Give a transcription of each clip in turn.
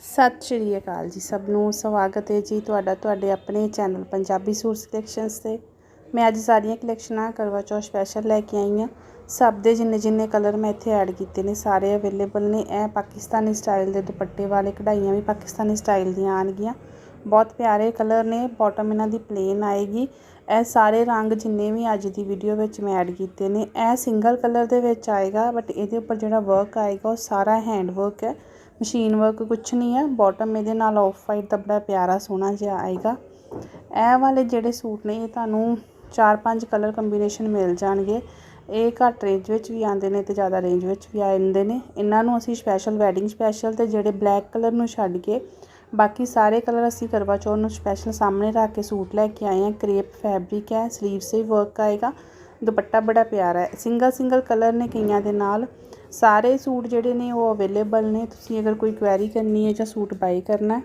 ਸਤਿ ਸ਼੍ਰੀ ਅਕਾਲ ਜੀ ਸਭ ਨੂੰ। ਸਵਾਗਤ ਹੈ ਜੀ ਤੁਹਾਡਾ, ਤੁਹਾਡੇ ਆਪਣੇ ਚੈਨਲ ਪੰਜਾਬੀ ਸੂਟ ਕਲੈਕਸ਼ਨਸ ਤੇ। ਮੈਂ ਅੱਜ ਸਾਰੀਆਂ ਕਲੈਕਸ਼ਨਾਂ ਕਰਵਾ ਚੌਥ ਸਪੈਸ਼ਲ ਲੈ ਕੇ ਆਈ ਹਾਂ। ਸਭ ਦੇ ਜਿੰਨੇ ਜਿੰਨੇ ਕਲਰ ਮੈਂ ਇੱਥੇ ਐਡ ਕੀਤੇ ਨੇ, ਸਾਰੇ ਅਵੇਲੇਬਲ ਨੇ। ਇਹ ਪਾਕਿਸਤਾਨੀ ਸਟਾਈਲ ਦੇ ਦੁਪੱਟੇ ਵਾਲੇ ਕਢਾਈਆਂ ਵੀ ਪਾਕਿਸਤਾਨੀ ਸਟਾਈਲ ਦੀਆਂ ਆਣਗੀਆਂ ਬਹੁਤ ਪਿਆਰੇ ਕਲਰ ਨੇ ਬਾਟਮ ਇਹਨਾਂ ਦੀ ਪਲੇਨ ਆਏਗੀ। ਇਹ ਸਾਰੇ ਰੰਗ ਜਿੰਨੇ ਵੀ ਅੱਜ ਦੀ ਵੀਡੀਓ ਵਿੱਚ ਮੈਂ ਐਡ ਕੀਤੇ ਨੇ, ਇਹ ਸਿੰਗਲ ਕਲਰ ਦੇ ਵਿੱਚ ਆਏਗਾ ਬਟ ਇਹਦੇ ਉੱਪਰ ਜਿਹੜਾ ਵਰਕ ਆਏਗਾ ਉਹ ਸਾਰਾ ਹੈਂਡ ਵਰਕ ਹੈ। ਮਸ਼ੀਨ ਵਰਕ ਕੁਛ ਨਹੀਂ ਹੈ। ਬਾਟਮ ਇਹਦੇ ਨਾਲ ਆਫ ਵਾਈਟ ਦਾ ਬੜਾ ਪਿਆਰਾ ਸੋਹਣਾ ਜਿਹਾ ਆਏਗਾ। ਇਹ ਵਾਲੇ ਜਿਹੜੇ ਸੂਟ ਨੇ, ਇਹ ਤੁਹਾਨੂੰ ਚਾਰ ਪੰਜ ਕਲਰ ਕੰਬੀਨੇਸ਼ਨ ਮਿਲ ਜਾਣਗੇ। ਇਹ ਘੱਟ ਰੇਂਜ ਵਿੱਚ ਵੀ ਆਉਂਦੇ ਨੇ ਤੇ ਜ਼ਿਆਦਾ ਰੇਂਜ ਵਿੱਚ ਵੀ ਆ ਜਾਂਦੇ ਨੇ। ਇਹਨਾਂ ਨੂੰ ਅਸੀਂ ਸਪੈਸ਼ਲ ਵੈਡਿੰਗ ਸਪੈਸ਼ਲ ਤੇ ਜਿਹੜੇ ਬਲੈਕ ਕਲਰ ਨੂੰ ਛੱਡ ਕੇ ਬਾਕੀ ਸਾਰੇ ਕਲਰ ਅਸੀਂ ਕਰਵਾ ਚੌਥ ਨੂੰ ਸਪੈਸ਼ਲ ਸਾਹਮਣੇ ਰੱਖ ਕੇ ਸੂਟ ਲੈ ਕੇ ਆਏ ਹਾਂ। ਕ੍ਰੇਪ ਫੈਬਰਿਕ ਹੈ ਸਲੀਵ ਸੇ ਵਰਕ ਆਏਗਾ। ਦੁਪੱਟਾ ਬੜਾ ਪਿਆਰਾ ਹੈ। ਸਿੰਗਲ ਸਿੰਗਲ ਕਲਰ ਨੇ ਕਈਆਂ ਦੇ ਨਾਲ। ਸਾਰੇ ਸੂਟ ਜਿਹੜੇ ਨੇ ਉਹ ਅਵੇਲੇਬਲ ਨੇ। ਤੁਸੀਂ ਅਗਰ ਕੋਈ ਕੁਐਰੀ ਕਰਨੀ ਹੈ ਜਾਂ ਸੂਟ ਬਾਈ ਕਰਨਾ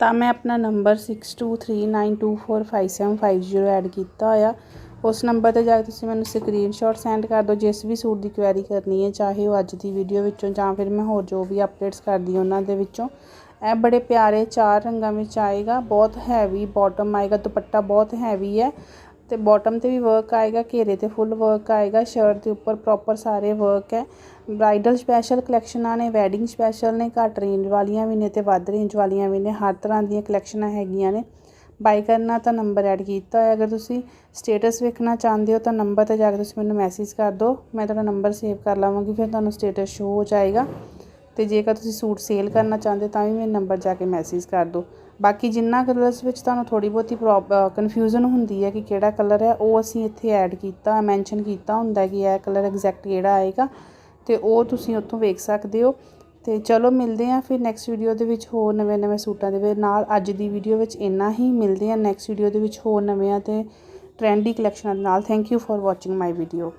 ਤਾਂ ਮੈਂ ਆਪਣਾ ਨੰਬਰ 6239245750 ਐਡ ਕੀਤਾ ਹੋਇਆ। ਉਸ ਨੰਬਰ ਤੇ ਜਾ ਕੇ ਤੁਸੀਂ ਮੈਨੂੰ ਸਕਰੀਨਸ਼ਾਟ ਸੈਂਡ ਕਰ ਦਿਓ। ਜਿਸ ਵੀ ਸੂਟ ਦੀ ਕੁਐਰੀ ਕਰਨੀ ਹੈ, ਚਾਹੇ ਉਹ ਅੱਜ ਦੀ ਵੀਡੀਓ ਵਿੱਚੋਂ ਜਾਂ ਫਿਰ ਮੈਂ ਹੋਰ ਜੋ ਵੀ ਅਪਡੇਟਸ ਕਰਦੀ ਉਹਨਾਂ ਦੇ ਵਿੱਚੋਂ। ਇਹ ਬੜੇ ਪਿਆਰੇ ਚਾਰ ਰੰਗਾਂ ਵਿੱਚ ਆਏਗਾ। ਬਹੁਤ ਹੈਵੀ ਬਾਟਮ ਆਏਗਾ। ਦੁਪੱਟਾ ਬਹੁਤ ਹੈਵੀ ਹੈ। ਤੇ ਬਾਟਮ ਤੇ ਵੀ ਵਰਕ ਆਏਗਾ, ਘੇਰੇ ਤੇ ਫੁੱਲ ਵਰਕ ਆਏਗਾ ਸ਼ਰਟ ਦੇ ਉੱਪਰ ਪ੍ਰੋਪਰ ਸਾਰੇ ਵਰਕ ਹੈ। ਬ੍ਰਾਈਡਲ ਸਪੈਸ਼ਲ ਕਲੈਕਸ਼ਨਾਂ ਨੇ ਵੈਡਿੰਗ ਸਪੈਸ਼ਲ ਨੇ, ਘੱਟ ਰੇਂਜ ਵਾਲੀਆਂ ਵੀ ਨੇ ਤੇ ਵੱਧ ਰੇਂਜ ਵਾਲੀਆਂ ਵੀ ਨੇ, ਹਰ ਤਰ੍ਹਾਂ ਦੀਆਂ ਕਲੈਕਸ਼ਨਾਂ ਹੈਗੀਆਂ ਨੇ। ਬਾਈ ਕਰਨਾ ਤਾਂ ਨੰਬਰ ਐਡ ਕੀਤਾ ਹੋਇਆ, ਅਗਰ ਤੁਸੀਂ ਸਟੇਟਸ ਵੇਖਣਾ ਚਾਹੁੰਦੇ ਹੋ ਤਾਂ ਨੰਬਰ ਤੇ ਜਾ ਕੇ ਤੁਸੀਂ ਮੈਨੂੰ ਮੈਸੇਜ ਕਰ ਦਿਓ, ਮੈਂ ਤੁਹਾਡਾ ਨੰਬਰ ਸੇਵ ਕਰ ਲਵਾਂਗੀ, ਫਿਰ ਤੁਹਾਨੂੰ ਸਟੇਟਸ ਸ਼ੋ ਹੋ ਜਾਏਗਾ। ਤੇ ਜੇਕਰ ਤੁਸੀਂ ਸੂਟ ਸੇਲ ਕਰਨਾ ਚਾਹੁੰਦੇ ਤਾਂ ਵੀ ਮੇਰੇ ਨੰਬਰ ਜਾ ਕੇ ਮੈਸੇਜ ਕਰ ਦਿਓ। ਬਾਕੀ ਜਿੰਨਾ ਕਲਰਸ ਵਿੱਚ ਤੁਹਾਨੂੰ ਥੋੜੀ ਬਹੁਤੀ ਕਨਫਿਊਜ਼ਨ ਹੁੰਦੀ ਹੈ ਕਿ ਕਿਹੜਾ ਕਲਰ ਹੈ, ਉਹ ਅਸੀਂ ਇੱਥੇ ਐਡ ਕੀਤਾ ਮੈਂਸ਼ਨ ਕੀਤਾ ਹੁੰਦਾ ਕਿ ਇਹ ਕਲਰ ਐਗਜ਼ੈਕਟ ਕਿਹੜਾ ਆਏਗਾ ਤੇ ਉਹ ਤੁਸੀਂ ਉੱਥੋਂ ਵੇਖ ਸਕਦੇ ਹੋ। ਤੇ ਚਲੋ ਮਿਲਦੇ ਆਂ ਫਿਰ ਨੈਕਸਟ ਵੀਡੀਓ ਦੇ ਵਿੱਚ ਹੋਰ ਨਵੇਂ ਨਵੇਂ ਸੂਟਾਂ ਦੇ ਨਾਲ ਅੱਜ ਦੀ ਵੀਡੀਓ ਵਿੱਚ ਇੰਨਾ ਹੀ। ਮਿਲਦੇ ਆਂ ਨੈਕਸਟ ਵੀਡੀਓ ਦੇ ਵਿੱਚ ਹੋਰ ਨਵਿਆਂ ਤੇ ਟ੍ਰੈਂਡੀ ਕਲੈਕਸ਼ਨਾਂ ਦੇ ਨਾਲ। Thank you for watching my video